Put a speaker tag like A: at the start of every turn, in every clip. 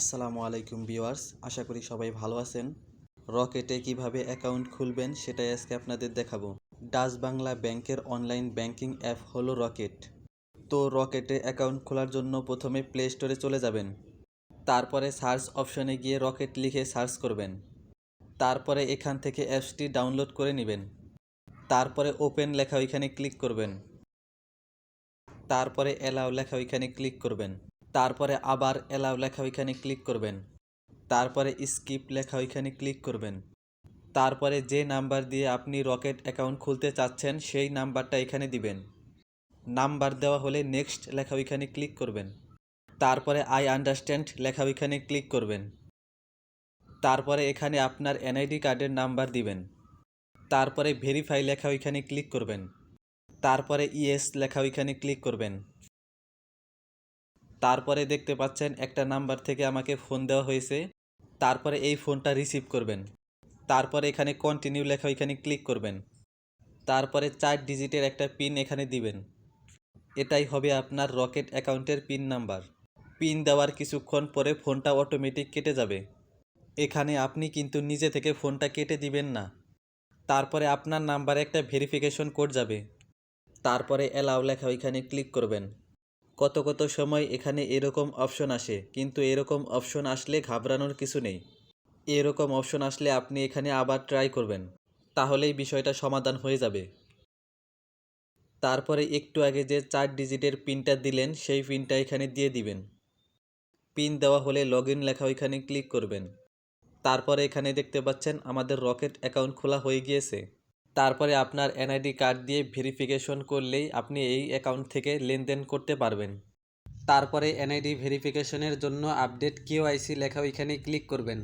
A: আসসালামু আলাইকুম ভিউয়ার্স, আশা করি সবাই ভালো আছেন। রকেটে কীভাবে অ্যাকাউন্ট খুলবেন সেটাই আজকে আপনাদের দেখাবো। ডাচ বাংলা ব্যাংকের অনলাইন ব্যাংকিং অ্যাপ হলো রকেট। তো রকেটে অ্যাকাউন্ট খোলার জন্য প্রথমে প্লে স্টোরে চলে যাবেন। তারপরে সার্চ অপশনে গিয়ে রকেট লিখে সার্চ করবেন। তারপরে এখান থেকে অ্যাপসটি ডাউনলোড করে নেবেন। তারপরে ওপেন লেখা ওইখানে ক্লিক করবেন। তারপরে অ্যালাউ লেখা ওইখানে ক্লিক করবেন। তারপরে আবার অ্যালাউ লেখা ওইখানে ক্লিক করবেন। তারপরে স্কিপ লেখা ওইখানে ক্লিক করবেন। তারপরে যে নাম্বার দিয়ে আপনি রকেট অ্যাকাউন্ট খুলতে চাচ্ছেন, সেই নাম্বারটা এখানে দিবেন। নাম্বার দেওয়া হলে নেক্সট লেখা ওইখানে ক্লিক করবেন। তারপরে আই আন্ডারস্ট্যান্ড লেখা ওইখানে ক্লিক করবেন। তারপরে এখানে আপনার এনআইডি কার্ডের নাম্বার দিবেন। তারপরে ভেরিফাই লেখা ওইখানে ক্লিক করবেন। তারপরে ইয়েস লেখা ওইখানে ক্লিক করবেন। তারপরে দেখতে পাচ্ছেন একটা নাম্বার থেকে আমাকে ফোন দেওয়া হয়েছে। তারপরে এই ফোনটা রিসিভ করবেন। তারপরে এখানে কন্টিনিউ লেখা ওইখানে ক্লিক করবেন। তারপরে চার ডিজিটের একটা পিন এখানে দিবেন। এটাই হবে আপনার রকেট অ্যাকাউন্টের পিন নাম্বার পিন দেওয়ার কিছুক্ষণ পরে ফোনটা অটোমেটিক কেটে যাবে। এখানে আপনি কিন্তু নিজে থেকে ফোনটা কেটে দিবেন না। তারপরে আপনার নাম্বারে একটা ভেরিফিকেশন কোড যাবে। তারপরে অ্যালাউ লেখা ওইখানে ক্লিক করবেন। কত কত সময় এখানে এরকম অপশন আসে, কিন্তু এরকম অপশন আসলে ঘাবড়ানোর কিছু নেই। এরকম অপশন আসলে আপনি এখানে আবার ট্রাই করবেন, তাহলেই বিষয়টা সমাধান হয়ে যাবে। তারপরে একটু আগে যে চার ডিজিটের পিনটা দিলেন, সেই পিনটা এখানে দিয়ে দিবেন। পিন দেওয়া হলে লগ লেখা ওইখানে ক্লিক করবেন। তারপরে এখানে দেখতে পাচ্ছেন আমাদের রকেট অ্যাকাউন্ট খোলা হয়ে গিয়েছে। তারপরে আপনার এনআইডি কার্ড দিয়ে ভেরিফিকেশন করলেই আপনি এই অ্যাকাউন্ট থেকে লেনদেন করতে পারবেন। তারপরে এনআইডি ভেরিফিকেশনের জন্য আপডেট কেওআইসি লেখা ওইখানে ক্লিক করবেন।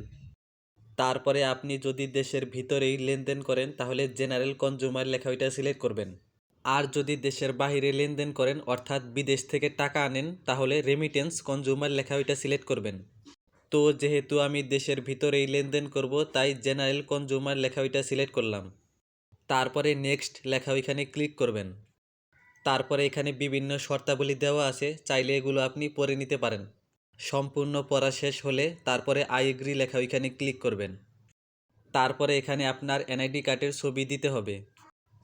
A: তারপরে আপনি যদি দেশের ভিতরেই লেনদেন করেন, তাহলে জেনারেল কনজিউমার লেখা ওইটা সিলেক্ট করবেন। আর যদি দেশের বাইরে লেনদেন করেন, অর্থাৎ বিদেশ থেকে টাকা আনেন, তাহলে রেমিটেন্স কনজিউমার লেখা ওইটা সিলেক্ট করবেন। তো যেহেতু আমি দেশের ভিতরেই লেনদেন করব, তাই জেনারেল কনজিউমার লেখা ওইটা সিলেক্ট করলাম। তারপরে নেক্সট লেখা ওইখানে ক্লিক করবেন। তারপরে এখানে বিভিন্ন শর্তাবলী দেওয়া আছে, চাইলে এগুলো আপনি পড়ে নিতে পারেন। সম্পূর্ণ পড়া শেষ হলে তারপরে আই এগ্রি লেখা ওইখানে ক্লিক করবেন। তারপরে এখানে আপনার এনআইডি কার্ডের ছবি দিতে হবে।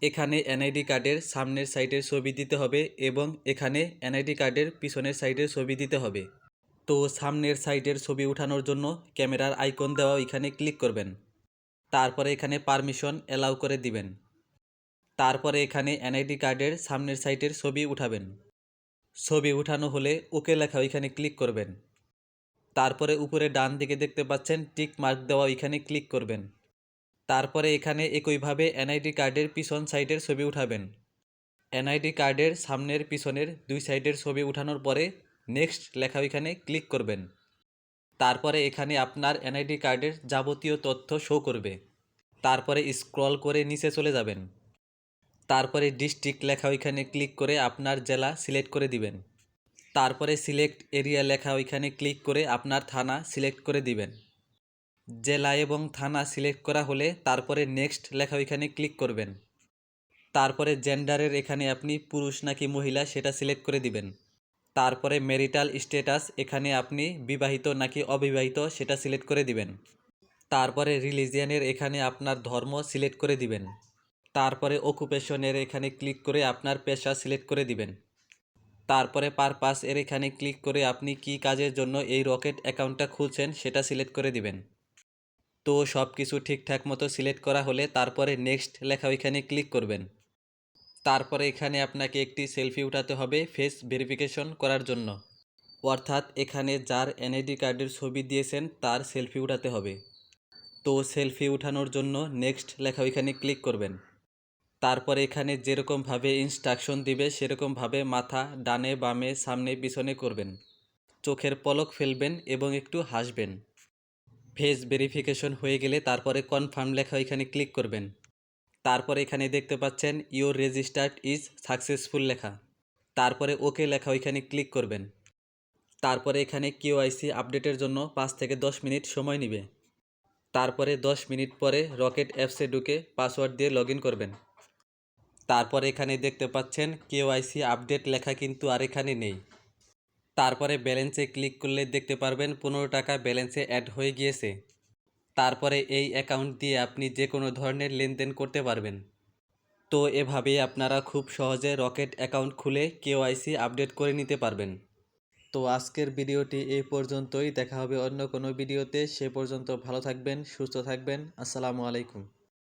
A: এখানে এনআইডি কার্ডের সামনের সাইডের ছবি দিতে হবে এবং এখানে এনআইডি কার্ডের পিছনের সাইডের ছবি দিতে হবে। তো সামনের সাইডের ছবি ওঠানোর জন্য ক্যামেরার আইকন দেওয়া ওইখানে ক্লিক করবেন। তারপরে এখানে পারমিশন অ্যালাউ করে দিবেন। তারপরে এখানে এনআইডি কার্ডের সামনের সাইটের ছবি উঠাবেন। ছবি উঠানো হলে ওকে লেখা ওইখানে ক্লিক করবেন। তারপরে উপরে ডান দিকে দেখতে পাচ্ছেন, টিক মার্ক দেওয়া ওইখানে ক্লিক করবেন। তারপরে এখানে একইভাবে এনআইডি কার্ডের পিছন সাইডের ছবি উঠাবেন। এনআইডি কার্ডের সামনের পিছনের দুই সাইডের ছবি উঠানোর পরে নেক্সট লেখা ওইখানে ক্লিক করবেন। তারপরে এখানে আপনার এনআইডি কার্ডের যাবতীয় তথ্য শো করবে। তারপরে স্ক্রল করে নিচে চলে যাবেন। তারপরে ডিস্ট্রিক্ট লেখা ওইখানে ক্লিক করে আপনার জেলা সিলেক্ট করে দিবেন। তারপরে সিলেক্ট এরিয়া লেখা ওইখানে ক্লিক করে আপনার থানা সিলেক্ট করে দিবেন। জেলা এবং থানা সিলেক্ট করা হলে তারপরে নেক্সট লেখা ওইখানে ক্লিক করবেন। তারপরে জেন্ডারের এখানে আপনি পুরুষ নাকি মহিলা সেটা সিলেক্ট করে দিবেন। তারপরে ম্যারিটাল স্ট্যাটাস এখানে আপনি বিবাহিত নাকি অবিবাহিত সেটা সিলেক্ট করে দিবেন। তারপরে রিলিজিয়ানের এখানে আপনার ধর্ম সিলেক্ট করে দিবেন। তারপরে অকুপেশনের এখানে ক্লিক করে আপনার পেশা সিলেক্ট করে দিবেন। তারপরে পারপাস এর এখানে ক্লিক করে আপনি কি কাজের জন্য এই রকেট অ্যাকাউন্টটা খুলছেন সেটা সিলেক্ট করে দিবেন। তো সব কিছু ঠিকঠাক মতো সিলেক্ট করা হলে তারপরে নেক্সট লেখা ওইখানে ক্লিক করবেন। তারপরে এখানে আপনাকে একটি সেলফি উঠাতে হবে ফেস ভেরিফিকেশন করার জন্য। অর্থাৎ এখানে যার এনআইডি কার্ডের ছবি দিয়েছেন তার সেলফি উঠাতে হবে। তো সেলফি উঠানোর জন্য নেক্সট লেখা ওইখানে ক্লিক করবেন। তারপরে এখানে যেরকমভাবে ইনস্ট্রাকশন দিবে, সেরকমভাবে মাথা, ডানে, বামে, সামনে, পিছনে করবেন। চোখের পলক ফেলবেন এবং একটু হাসবেন। ফেস ভেরিফিকেশন হয়ে গেলে তারপরে কনফার্ম লেখা ওইখানে ক্লিক করবেন। তারপরে এখানে দেখতে পাচ্ছেন ইউর রেজিস্টার্ড ইজ সাকসেসফুল লেখা। তারপরে ওকে লেখা, ওইখানে ক্লিক করবেন। তারপরে এখানে কিউআইসি আপডেটের জন্য পাঁচ থেকে দশ মিনিট সময় নেবে। তারপরে দশ মিনিট পরে রকেট অ্যাপসে ঢুকে পাসওয়ার্ড দিয়ে লগ করবেন। তারপর এখানে দেখতে পাচ্ছেন কেওআইসি আপডেট লেখা কিন্তু আর এখানে নেই। তারপরে ব্যালেন্সে ক্লিক করলে দেখতে পারবেন, পনেরো টাকা ব্যালেন্সে অ্যাড হয়ে গিয়েছে। তারপরে এই অ্যাকাউন্ট দিয়ে আপনি যে কোনো ধরনের লেনদেন করতে পারবেন। তো এভাবেই আপনারা খুব সহজে রকেট অ্যাকাউন্ট খুলে কেওআইসি আপডেট করে নিতে পারবেন। তো আজকের ভিডিওটি এই পর্যন্তই। দেখা হবে অন্য কোনো ভিডিওতে। সে পর্যন্ত ভালো থাকবেন, সুস্থ থাকবেন। আসসালামু আলাইকুম।